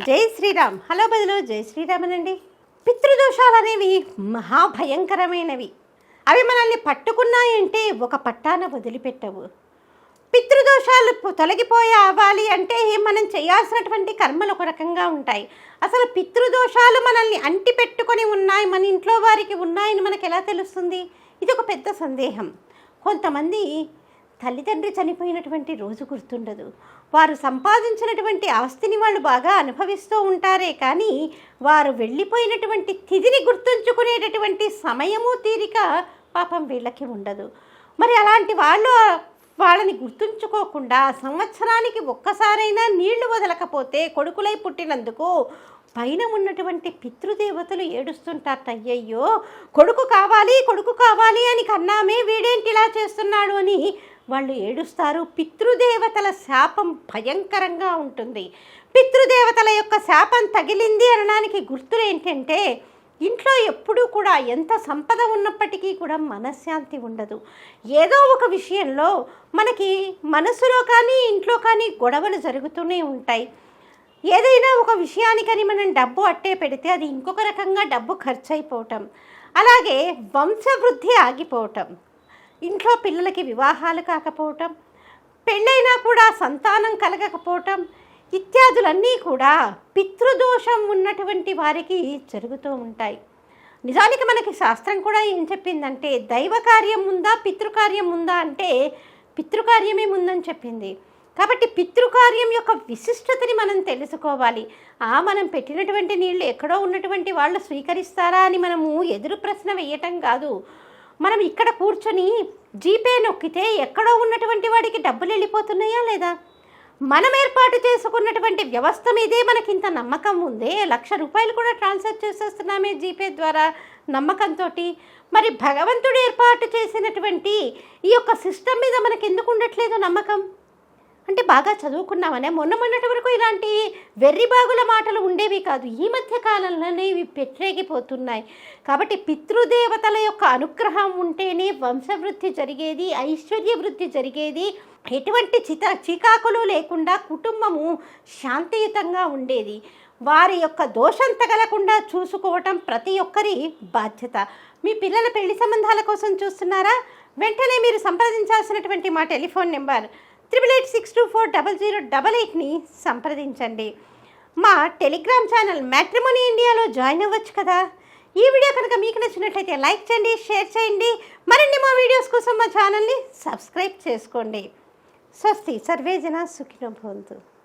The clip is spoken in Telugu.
జై శ్రీరామ్. హలో బదులు జై శ్రీరామనండి. పితృదోషాలు అనేవి మహాభయంకరమైనవి. అవి మనల్ని పట్టుకున్నాయంటే ఒక పట్టాన వదిలిపెట్టవు. పితృదోషాలు తొలగిపోయి అవ్వాలి అంటే మనం చేయాల్సినటువంటి కర్మలు ఒక రకంగా ఉంటాయి. అసలు పితృదోషాలు మనల్ని అంటి పెట్టుకొని ఉన్నాయి మన ఇంట్లో వారికి ఉన్నాయని మనకు ఎలా తెలుస్తుంది? ఇది ఒక పెద్ద సందేహం. కొంతమంది తల్లిదండ్రి చనిపోయినటువంటి రోజు గుర్తుండదు. వారు సంపాదించినటువంటి ఆస్తిని వాళ్ళు బాగా అనుభవిస్తూ ఉంటారే కానీ వారు వెళ్ళిపోయినటువంటి తిథిని గుర్తుంచుకునేటటువంటి సమయము తీరిక పాపం వీళ్ళకి ఉండదు. మరి అలాంటి వాళ్ళు వాళ్ళని గుర్తుంచుకోకుండా సంవత్సరానికి ఒక్కసారైనా నీళ్ళు వదలకపోతే కొడుకులై పుట్టినందుకు పైన ఉన్నటువంటి పితృదేవతలు ఏడుస్తుంటారట అయ్యయ్యో కొడుకు కావాలి కొడుకు కావాలి అని కన్నామే వీడేంటి ఇలా చేస్తున్నాడు అని వాళ్ళు ఏడుస్తారు. పితృదేవతల శాపం భయంకరంగా ఉంటుంది. పితృదేవతల యొక్క శాపం తగిలింది అనడానికి గుర్తులు ఏంటంటే ఇంట్లో ఎప్పుడూ కూడా ఎంత సంపద ఉన్నప్పటికీ కూడా మనశ్శాంతి ఉండదు. ఏదో ఒక విషయంలో మనకి మనసులో కానీ ఇంట్లో కానీ గొడవలు జరుగుతూనే ఉంటాయి. ఏదైనా ఒక విషయానికని మనం డబ్బు అట్టే పెడితే అది ఇంకొక రకంగా డబ్బు ఖర్చు అయిపోవటం అలాగే వంశవృద్ధి ఆగిపోవటం. ఇంట్లో పిల్లలకి వివాహాలు కాకపోవటం పెళ్ళైనా కూడా సంతానం కలగకపోవటం ఇత్యాదులన్నీ కూడా పితృదోషం ఉన్నటువంటి వారికి జరుగుతూ ఉంటాయి. నిజానికి మనకి శాస్త్రం కూడా ఏం చెప్పిందంటే దైవ కార్యం ఉందా పితృకార్యం ఉందా అంటే పితృకార్యమే ముందని చెప్పింది. కాబట్టి పితృకార్యం యొక్క విశిష్టతని మనం తెలుసుకోవాలి. ఆ మనం పెట్టినటువంటి నీళ్ళు ఎక్కడో ఉన్నటువంటి వాళ్ళు స్వీకరిస్తారా అని మనము ఎదురు ప్రశ్న వేయటం కాదు. మనం ఇక్కడ కూర్చొని జీపే నొక్కితే ఎక్కడో ఉన్నటువంటి వాడికి డబ్బులు వెళ్ళిపోతున్నాయా లేదా? మనం ఏర్పాటు చేసుకున్నటువంటి వ్యవస్థ మీదే మనకి ఇంత నమ్మకం ఉందే. లక్ష రూపాయలు కూడా ట్రాన్స్ఫర్ చేసేస్తున్నామే జీపే ద్వారా నమ్మకంతో మరి భగవంతుడు ఏర్పాటు చేసినటువంటి ఈ యొక్క సిస్టమ్ మీద మనకి ఎందుకు ఉండట్లేదు నమ్మకం? అంటే బాగా చదువుకున్నామనే మొన్న మొన్నటి వరకు ఇలాంటి వెర్రి బాగుల మాటలు ఉండేవి కాదు. ఈ మధ్య కాలంలోనే ఇవి పెట్టరేగిపోతున్నాయి కాబట్టి పితృదేవతల యొక్క అనుగ్రహం ఉంటేనే వంశవృద్ధి జరిగేది ఐశ్వర్య వృద్ధి జరిగేది. ఎటువంటి చిత చికాకులు లేకుండా కుటుంబము శాంతియుతంగా ఉండేది. వారి యొక్క దోషం తగలకుండా చూసుకోవటం ప్రతి ఒక్కరి బాధ్యత. మీ పిల్లల పెళ్ళి సంబంధాల కోసం చూస్తున్నారా? వెంటనే మీరు సంప్రదించాల్సినటువంటి మా telephone number triple eight six two four double zero double ఎయిట్ని సంప్రదించండి. మా టెలిగ్రామ్ ఛానల్ మ్యాట్రిమోనీ ఇండియాలో జాయిన్ అవ్వచ్చు కదా. ఈ వీడియో కనుక మీకు నచ్చినట్లయితే లైక్ చేయండి షేర్ చేయండి. మరిన్ని మా వీడియోస్ కోసం మా ఛానల్ని సబ్స్క్రైబ్ చేసుకోండి. స్వస్తి సర్వేజన సుఖినో భవంతు.